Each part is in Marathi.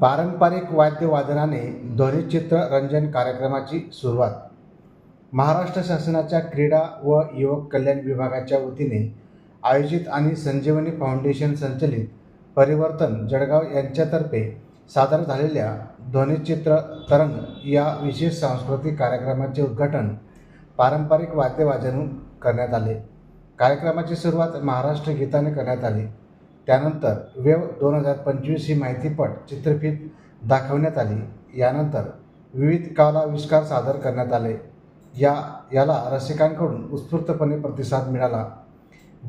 पारंपरिक वाद्यवादनाने ध्वनिचित्र रंजन कार्यक्रमाची सुरुवात. महाराष्ट्र शासनाच्या क्रीडा व युवक कल्याण विभागाच्या वतीने आयोजित आणि संजीवनी फाउंडेशन संचलित परिवर्तन जळगाव यांच्यातर्फे सादर झालेल्या ध्वनिचित्र तरंग या विशेष सांस्कृतिक कार्यक्रमाचे उद्घाटन पारंपरिक वाद्यवाजन करण्यात आले. कार्यक्रमाची सुरुवात महाराष्ट्र गीताने करण्यात आली. त्यानंतर वेव दोन हजार पंचवीस ही माहितीपट चित्रफित दाखवण्यात आली. यानंतर विविध कलाविष्कार सादर करण्यात आले. या याला रसिकांकडून उत्स्फूर्तपणे प्रतिसाद मिळाला.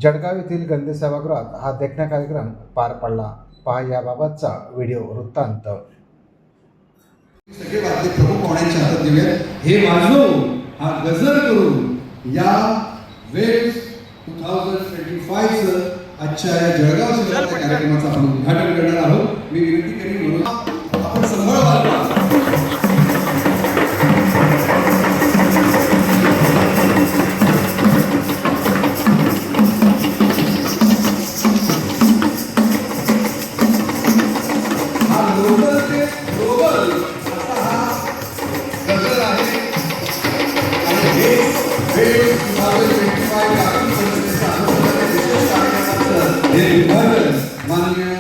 जळगाव येथील गंदे सभागृहात हा देखण्या कार्यक्रम पार पडला. पहा याबाबतचा व्हिडिओ वृत्तांत. सगळे वाद्य प्रमुख पाहुण्यांच्या हातात देऊया हे वाजवून हा गजर करून या वेब टू थाउजंड ट्वेंटी फायचं आजच्या या जळगाव शहराच्या कार्यक्रमाचं आपण उद्घाटन करणार आहोत. मी विनंती करीन म्हणून आपण संभाळ हा हे उद्घाटन माननीय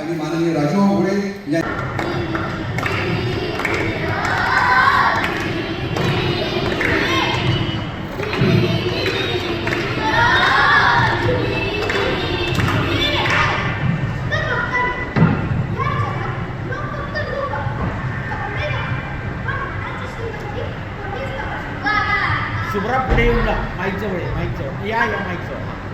आणि माननीय राजभाऊ या शुभ्रा पुढे येऊन जा माईकच्या वेळे माईकच्या या या माईक